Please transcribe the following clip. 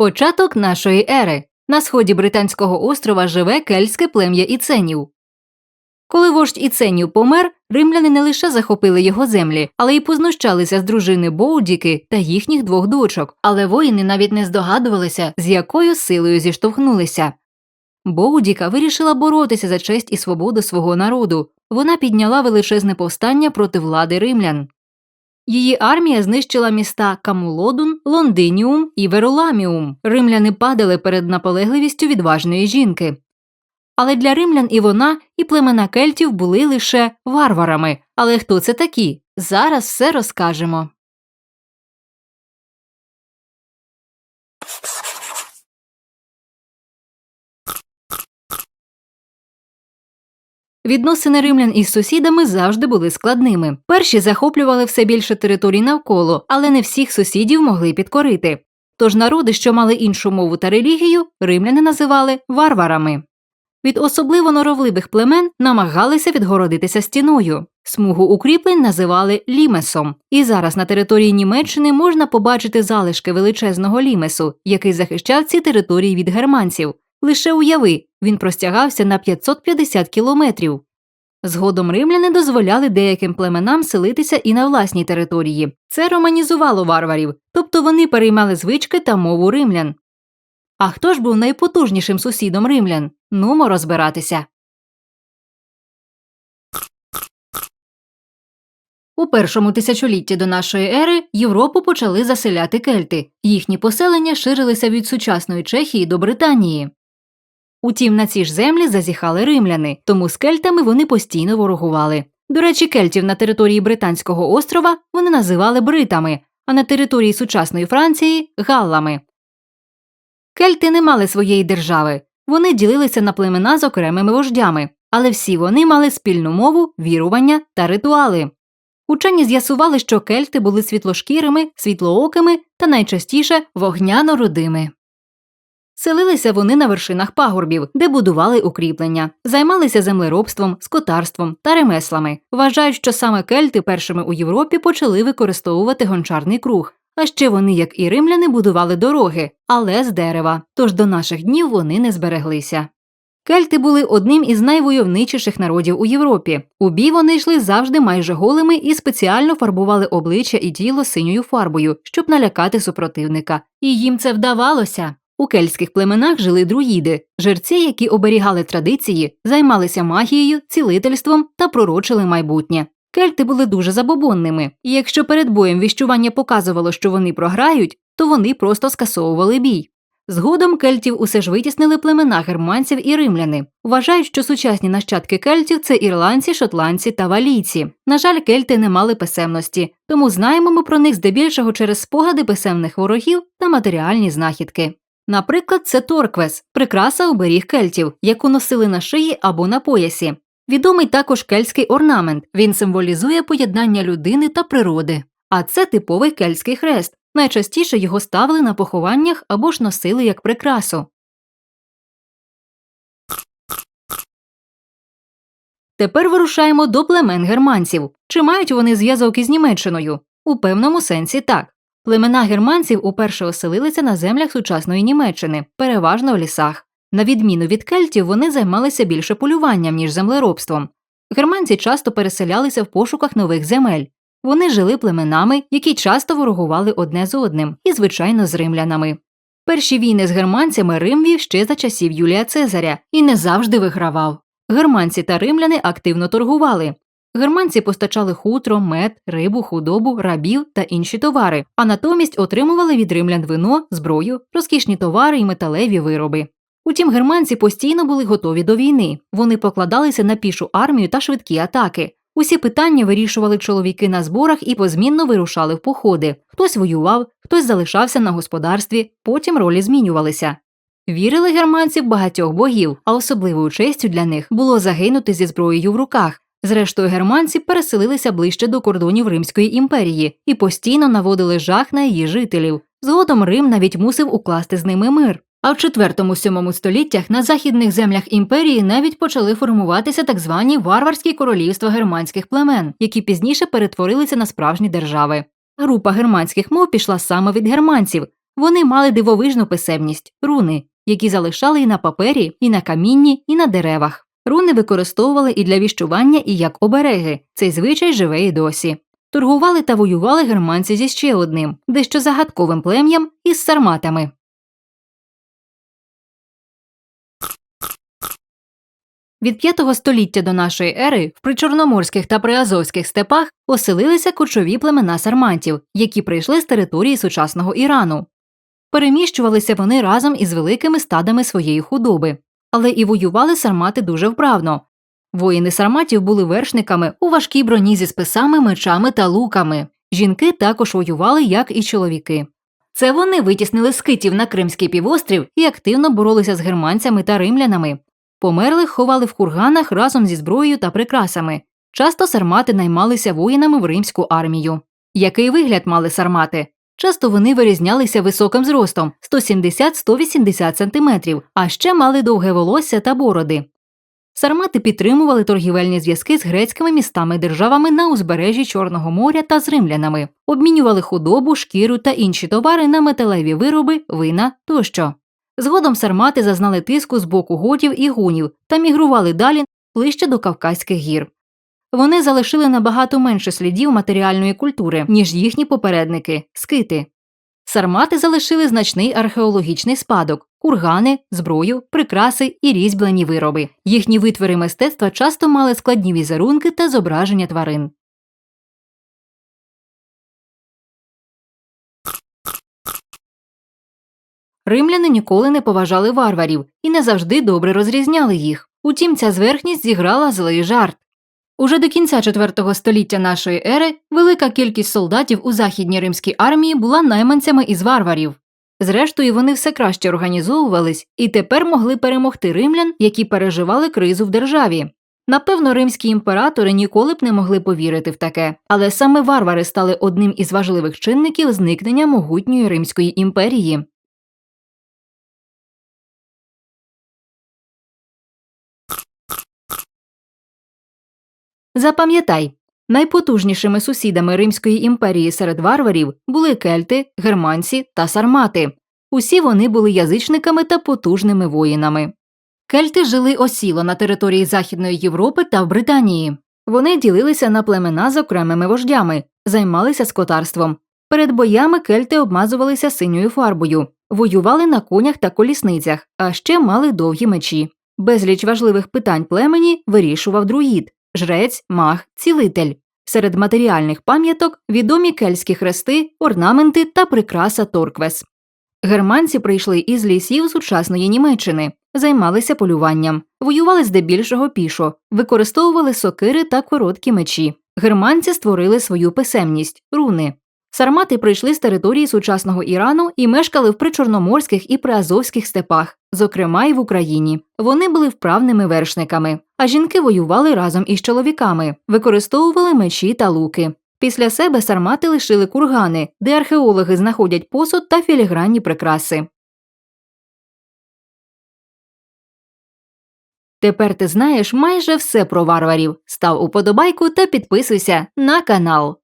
Початок нашої ери. На сході британського острова живе кельтське плем'я іценів. Коли вождь іценів помер, римляни не лише захопили його землі, але й познущалися з дружини Боудіки та їхніх двох дочок. Але воїни навіть не здогадувалися, з якою силою зіштовхнулися. Боудіка вирішила боротися за честь і свободу свого народу. Вона підняла величезне повстання проти влади римлян. Її армія знищила міста Камулодун, Лондиніум і Вероламіум. Римляни падали перед наполегливістю відважної жінки. Але для римлян і вона, і племена кельтів були лише варварами. Але хто це такі? Зараз все розкажемо. Відносини римлян із сусідами завжди були складними. Перші захоплювали все більше територій навколо, але не всіх сусідів могли підкорити. Тож народи, що мали іншу мову та релігію, римляни називали варварами. Від особливо норовливих племен намагалися відгородитися стіною. Смугу укріплень називали лімесом, і зараз на території Німеччини можна побачити залишки величезного лімесу, який захищав ці території від германців. Лише уяви, він простягався на 550 кілометрів. Згодом римляни дозволяли деяким племенам селитися і на власній території. Це романізувало варварів, тобто вони переймали звички та мову римлян. А хто ж був найпотужнішим сусідом римлян? Нумо розбиратися. У першому тисячолітті до нашої ери Європу почали заселяти кельти. Їхні поселення ширилися від сучасної Чехії до Британії. Утім, на ці ж землі зазіхали римляни, тому з кельтами вони постійно ворогували. До речі, кельтів на території Британського острова вони називали бритами, а на території сучасної Франції галлами. Кельти не мали своєї держави, вони ділилися на племена з окремими вождями, але всі вони мали спільну мову, вірування та ритуали. Учені з'ясували, що кельти були світлошкірими, світлоокими та найчастіше вогняно-рудими. Селилися вони на вершинах пагорбів, де будували укріплення, займалися землеробством, скотарством та ремеслами. Вважають, що саме кельти першими у Європі почали використовувати гончарний круг. А ще вони, як і римляни, будували дороги, але з дерева, тож до наших днів вони не збереглися. Кельти були одним із найвойовничіших народів у Європі. У бій вони йшли завжди майже голими і спеціально фарбували обличчя і тіло синьою фарбою, щоб налякати супротивника. І їм це вдавалося. У кельтських племенах жили друїди, жерці, які оберігали традиції, займалися магією, цілительством та пророчили майбутнє. Кельти були дуже забобонними, і якщо перед боєм віщування показувало, що вони програють, то вони просто скасовували бій. Згодом кельтів усе ж витіснили племена германців і римляни. Вважають, що сучасні нащадки кельтів це ірландці, шотландці та валійці. На жаль, кельти не мали писемності, тому знаємо ми про них здебільшого через спогади писемних ворогів та матеріальні знахідки. Наприклад, це торквес прикраса оберіг кельтів, яку носили на шиї або на поясі. Відомий також кельтський орнамент. Він символізує поєднання людини та природи. А це типовий кельтський хрест. Найчастіше його ставили на похованнях або ж носили як прикрасу. Тепер вирушаємо до племен германців. Чи мають вони зв'язок із Німеччиною? У певному сенсі так. Племена германців уперше оселилися на землях сучасної Німеччини, переважно в лісах. На відміну від кельтів, вони займалися більше полюванням, ніж землеробством. Германці часто переселялися в пошуках нових земель. Вони жили племенами, які часто ворогували одне з одним, і, звичайно, з римлянами. Перші війни з германцями Рим вів ще за часів Юлія Цезаря і не завжди вигравав. Германці та римляни активно торгували. Германці постачали хутро, мед, рибу, худобу, рабів та інші товари, а натомість отримували від римлян вино, зброю, розкішні товари і металеві вироби. Утім, германці постійно були готові до війни. Вони покладалися на пішу армію та швидкі атаки. Усі питання вирішували чоловіки на зборах і позмінно вирушали в походи. Хтось воював, хтось залишався на господарстві, потім ролі змінювалися. Вірили германці в багатьох богів, а особливою честю для них було загинути зі зброєю в руках. Зрештою, германці переселилися ближче до кордонів Римської імперії і постійно наводили жах на її жителів. Згодом Рим навіть мусив укласти з ними мир. А в 4-7 століттях на західних землях імперії навіть почали формуватися так звані варварські королівства германських племен, які пізніше перетворилися на справжні держави. Група германських мов пішла саме від германців. Вони мали дивовижну писемність руни, які залишали і на папері, і на камінні, і на деревах. Руни використовували і для віщування, і як обереги. Цей звичай живе і досі. Торгували та воювали германці зі ще одним, дещо загадковим плем'ям із сарматами. Від 5 століття до нашої ери в причорноморських та приазовських степах оселилися кочові племена сарматів, які прийшли з території сучасного Ірану. Переміщувалися вони разом із великими стадами своєї худоби, але і воювали сармати дуже вправно. Воїни сарматів були вершниками у важкій броні зі списами, мечами та луками. Жінки також воювали, як і чоловіки. Це вони витіснили скитів на Кримський півострів і активно боролися з германцями та римлянами. Померлих ховали в курганах разом зі зброєю та прикрасами. Часто сармати наймалися воїнами в римську армію. Який вигляд мали сармати? Часто вони вирізнялися високим зростом 170-180 см, а ще мали довге волосся та бороди. Сармати підтримували торгівельні зв'язки з грецькими містами державами на узбережжі Чорного моря та з римлянами, обмінювали худобу, шкіру та інші товари на металеві вироби, вина тощо. Згодом сармати зазнали тиску з боку готів і гунів та мігрували далі ближче до Кавказьких гір. Вони залишили набагато менше слідів матеріальної культури, ніж їхні попередники скити. Сармати залишили значний археологічний спадок кургани, зброю, прикраси і різьблені вироби. Їхні витвори мистецтва часто мали складні візерунки та зображення тварин. Римляни ніколи не поважали варварів і не завжди добре розрізняли їх. Утім, ця зверхність зіграла злий жарт. Уже до кінця IV століття нашої ери велика кількість солдатів у західній римській армії була найманцями із варварів. Зрештою, вони все краще організовувались і тепер могли перемогти римлян, які переживали кризу в державі. Напевно, римські імператори ніколи б не могли повірити в таке, але саме варвари стали одним із важливих чинників зникнення могутньої Римської імперії. Запам'ятай, найпотужнішими сусідами Римської імперії серед варварів були кельти, германці та сармати. Усі вони були язичниками та потужними воїнами. Кельти жили осіло на території Західної Європи та в Британії. Вони ділилися на племена з окремими вождями, займалися скотарством. Перед боями кельти обмазувалися синьою фарбою, воювали на конях та колісницях, а ще мали довгі мечі. Безліч важливих питань племені вирішував друїд, жрець, маг, цілитель. Серед матеріальних пам'яток відомі кельтські хрести, орнаменти та прикраса Торквес. Германці прийшли із лісів сучасної Німеччини, займалися полюванням, воювали здебільшого пішо, використовували сокири та короткі мечі. Германці створили свою писемність руни. Сармати прийшли з території сучасного Ірану і мешкали в причорноморських і приазовських степах, зокрема й в Україні. Вони були вправними вершниками, а жінки воювали разом із чоловіками, використовували мечі та луки. Після себе сармати лишили кургани, де археологи знаходять посуд та філігранні прикраси. Тепер ти знаєш майже все про варварів. Став уподобайку та підписуйся на канал.